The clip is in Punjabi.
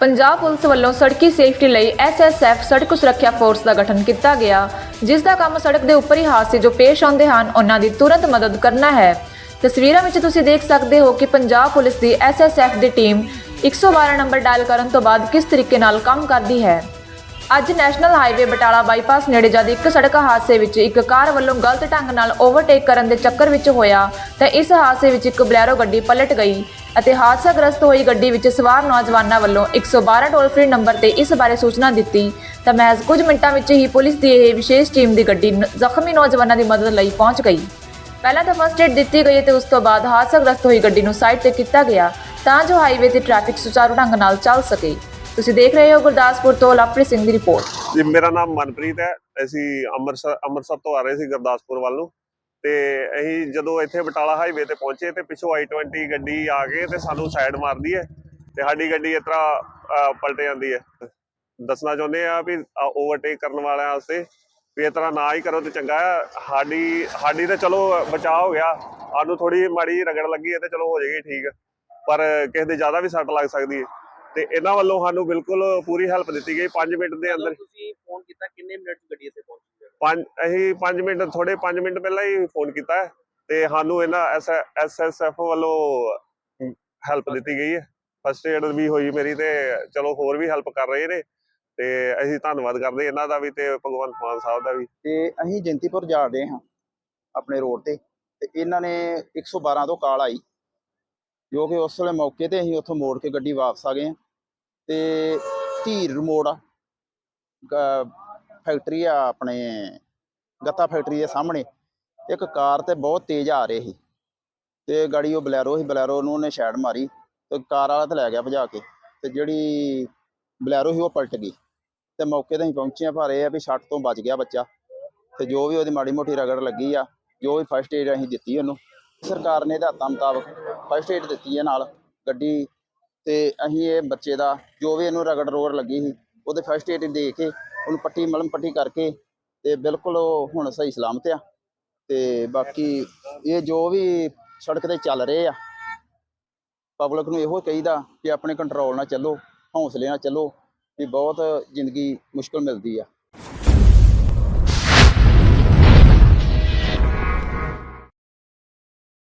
ਪੰਜਾਬ ਪੁਲਿਸ ਵੱਲੋਂ ਸੜਕੀ ਸੇਫਟੀ ਲਈ ਐਸਐਸਐਫ ਸੜਕ ਸੁਰੱਖਿਆ ਫੋਰਸ ਦਾ ਗਠਨ ਕੀਤਾ ਗਿਆ। ਜਿਸ ਦਾ ਕੰਮ ਸੜਕ ਦੇ ਉੱਪਰੀ ਹਾਦਸੇ ਜੋ ਪੇਸ਼ ਆਉਂਦੇ ਹਨ, ਉਹਨਾਂ ਦੀ ਤੁਰੰਤ ਮਦਦ ਕਰਨਾ ਹੈ। ਤਸਵੀਰਾਂ ਵਿੱਚ ਤੁਸੀਂ ਦੇਖ ਸਕਦੇ ਹੋ ਕਿ ਪੰਜਾਬ ਪੁਲਿਸ ਦੀ ਐਸਐਸਐਫ ਦੀ ਟੀਮ 112 ਨੰਬਰ ਡਾਇਲ ਕਰਨ ਤੋਂ ਬਾਅਦ ਕਿਸ ਤਰੀਕੇ ਨਾਲ ਕੰਮ ਕਰਦੀ ਹੈ। ਅੱਜ ਨੈਸ਼ਨਲ ਹਾਈਵੇ ਬਟਾਲਾ ਬਾਈਪਾਸ ਨੇੜੇ ਜਦ ਇੱਕ ਸੜਕ ਹਾਦਸੇ ਵਿੱਚ ਇੱਕ ਕਾਰ ਵੱਲੋਂ ਗਲਤ ਢੰਗ ਨਾਲ ਓਵਰਟੇਕ ਕਰਨ ਦੇ ਚੱਕਰ ਵਿੱਚ ਹੋਇਆ, ਤਾਂ ਇਸ ਹਾਦਸੇ ਵਿੱਚ ਇੱਕ ਬਲੈਰੋ ਗੱਡੀ ਪਲਟ ਗਈ। ਅਤੇ ਹਾਦਸਾਗ੍ਰਸਤ ਹੋਈ ਗੱਡੀ ਵਿੱਚ ਸਵਾਰ ਨੌਜਵਾਨਾਂ ਵੱਲੋਂ 112 ਟੋਲ ਫ੍ਰੀ ਨੰਬਰ ਤੇ ਇਸ ਬਾਰੇ ਸੂਚਨਾ ਦਿੱਤੀ। ਤਾਂ ਮਹਿਜ਼ ਕੁਝ ਮਿੰਟਾਂ ਵਿੱਚ ਹੀ ਪੁਲਿਸ ਦੀ ਇਹ ਵਿਸ਼ੇਸ਼ ਟੀਮ ਦੀ ਗੱਡੀ ਜ਼ਖਮੀ ਨੌਜਵਾਨਾਂ ਦੀ ਮਦਦ ਲਈ ਪਹੁੰਚ ਗਈ। ਪਹਿਲਾਂ ਤਾਂ ਫਸਟ ਏਡ ਦਿੱਤੀ ਗਈ ਤੇ ਉਸ ਤੋਂ ਬਾਅਦ ਹਾਦਸਾਗ੍ਰਸਤ ਹੋਈ ਗੱਡੀ ਨੂੰ ਸਾਈਡ ਤੇ ਕੀਤਾ ਗਿਆ ਤਾਂ ਜੋ ਹਾਈਵੇ ਤੇ ਟ੍ਰੈਫਿਕ ਸੁਚਾਰੂ ਢੰਗ ਨਾਲ ਚੱਲ ਸਕੇ। ਤੁਸੀਂ ਦੇਖ ਰਹੇ ਹੋ ਗੁਰਦਾਸਪੁਰ ਤੋਂ ਲਵਪ੍ਰੀਤ ਸਿੰਘ ਦੀ ਰਿਪੋਰਟ ਜੀ, ਮੇਰਾ ਨਾਮ ਮਨਪ੍ਰੀਤ ਹੈ। ਅਸੀਂ ਅੰਮ੍ਰਿਤਸਰ ਅੰਮ੍ਰਿਤਸਰ ਤੋਂ ਆ ਰਹੇ ਸੀ ਗੁਰਦਾਸਪੁਰ ਵੱਲ ਨੂੰ। ਤੇ ਅਸੀਂ ਜਦੋਂ ਇੱਥੇ ਬਟਾਲਾ ਹਾਈਵੇ ਤੇ ਪਹੁੰਚੇ ਤੇ ਪਿੱਛੋਂ i20 ਗੱਡੀ ਆ ਕੇ ਤੇ ਸਾਨੂੰ ਸਾਈਡ ਮਾਰਦੀ ਹੈ ਤੇ ਸਾਡੀ ਗੱਡੀ ਇਸ ਤਰ੍ਹਾਂ ਪਲਟ ਜਾਂਦੀ ਹੈ। ਦੱਸਣਾ ਚਾਹੁੰਦੇ ਆ ਵੀ ਓਵਰਟੇਕ ਕਰਨ ਵਾਲਿਆਂ ਵਾਸਤੇ ਵੀ ਇਸ ਤਰ੍ਹਾਂ ਨਾ ਹੀ ਕਰੋ ਤੇ ਚੰਗਾ ਹੈ। ਸਾਡੀ ਸਾਡੀ ਤਾਂ ਚਲੋ ਬਚਾਅ ਹੋ ਗਿਆ। ਸਾਨੂੰ ਥੋੜੀ ਮਾੜੀ ਰਗੜ ਲੱਗੀ ਹੈ ਤੇ ਚਲੋ ਹੋ ਜਾਏਗੀ ਠੀਕ। ਪਰ ਕਿਸੇ ਦੇ ਜ਼ਿਆਦਾ ਵੀ ਸੱਟ ਲੱਗ ਸਕਦੀ ਹੈ। ਤੇ ਇਹਨਾਂ ਵੱਲੋਂ ਸਾਨੂੰ ਬਿਲਕੁਲ ਪੂਰੀ ਹੈਲਪ ਦਿੱਤੀ ਗਈ 5 ਮਿੰਟ ਦੇ ਅੰਦਰ। ਤੁਸੀਂ ਫੋਨ ਕੀਤਾ ਕਿੰਨੇ ਮਿੰਟ ਗੱਡੀ ਇੱਥੇ ਪਹੁੰਚੀ? ਪੰਜ, ਅਸੀਂ 5 ਮਿੰਟ ਥੋੜੇ 5 ਮਿੰਟ ਪਹਿਲਾਂ ਹੀ ਫੋਨ ਕੀਤਾ ਤੇ ਸਾਨੂੰ ਇਹਨਾਂ ਐਸਐਸਐਫ ਵੱਲੋਂ ਹੈਲਪ ਦਿੱਤੀ ਗਈ ਹੈ। ਫਸਟ ਏਡ ਵੀ ਹੋਈ ਮੇਰੀ ਤੇ ਚਲੋ ਹੋਰ ਵੀ ਹੈਲਪ ਕਰ ਰਹੇ ਨੇ ਤੇ ਅਸੀਂ ਧੰਨਵਾਦ ਕਰਦੇ ਇਹਨਾਂ ਦਾ ਵੀ ਤੇ ਭਗਵੰਤ ਮਾਨ ਸਾਹਿਬ ਦਾ ਵੀ। ਤੇ ਅਸੀਂ ਜੰਤੀਪੁਰ ਜਾ ਰਹੇ ਹਾਂ ਆਪਣੇ ਰੋਡ ਤੇ ਤੇ ਇਹਨਾਂ ਨੇ 112 ਤੋਂ ਕਾਲ ਆਈ, ਜੋ ਕਿ ਉਸ ਵੇਲੇ ਮੌਕੇ ਤੇ ਅਸੀਂ ਉੱਥੋਂ ਮੋੜ ਕੇ ਗੱਡੀ ਵਾਪਸ ਆ ਗਏ ਹਾਂ ਤੇ ਧੀਰ ਮੋੜ ਆ ਫੈਕਟਰੀ ਆ ਆਪਣੇ, ਗੱਤਾ ਫੈਕਟਰੀ ਦੇ ਸਾਹਮਣੇ। ਇੱਕ ਕਾਰ ਤੇ ਬਹੁਤ ਤੇਜ਼ ਆ ਰਹੀ ਸੀ। ਤੇ ਗਾੜੀ ਉਹ ਬਲੈਰੋ ਸੀ, ਬਲੈਰੋ ਨੂੰ ਉਹਨੇ ਸ਼ੈਡ ਮਾਰੀ ਤੇ ਕਾਰ ਵਾਲਾ ਤੇ ਲੈ ਗਿਆ ਭਜਾ ਕੇ ਤੇ ਜਿਹੜੀ ਬਲੈਰੋ ਸੀ ਉਹ ਪਲਟ ਗਈ। ਤੇ ਮੌਕੇ ਤੇ ਅਸੀਂ ਪਹੁੰਚੇ ਆ ਪਰ ਇਹ ਆ ਵੀ ਛੱਟ ਤੋਂ ਬਚ ਗਿਆ ਬੱਚਾ। ਤੇ ਜੋ ਵੀ ਉਹਦੀ ਮਾੜੀ ਮੋਟੀ ਰਗੜ ਲੱਗੀ ਆ, ਜੋ ਵੀ ਫਸਟ ਏਡ ਅਸੀਂ ਦਿੱਤੀ ਉਹਨੂੰ, ਸਰਕਾਰ ਨੇ ਹਦਾਇਤਾਂ ਮੁਤਾਬਕ ਫਸਟ ਏਡ ਦਿੱਤੀ ਹੈ ਨਾਲ ਗੱਡੀ ਤੇ ਅਸੀਂ ਇਹ ਬੱਚੇ ਦਾ ਜੋ ਵੀ ਇਹਨੂੰ ਰਗੜ ਰੋੜ ਲੱਗੀ ਸੀ, ਉਹਦੇ ਫਸਟ ਏਡ ਦੇ ਕੇ ਉਹਨੂੰ ਪੱਟੀ ਮਲਮ ਪੱਟੀ ਕਰਕੇ ਤੇ ਬਿਲਕੁਲ ਉਹ ਹੁਣ ਸਹੀ ਸਲਾਮਤ ਆ। ਤੇ ਬਾਕੀ ਇਹ ਜੋ ਵੀ ਸੜਕ ਤੇ ਚੱਲ ਰਹੇ ਆ ਪਬਲਿਕ ਨੂੰ ਇਹੋ ਕਹੀਦਾ ਕਿ ਆਪਣੇ ਕੰਟਰੋਲ ਨਾਲ ਚੱਲੋ, ਹੌਸਲੇ ਨਾਲ ਚੱਲੋ ਵੀ ਬਹੁਤ ਜ਼ਿੰਦਗੀ ਮੁਸ਼ਕਲ ਮਿਲਦੀ ਆ।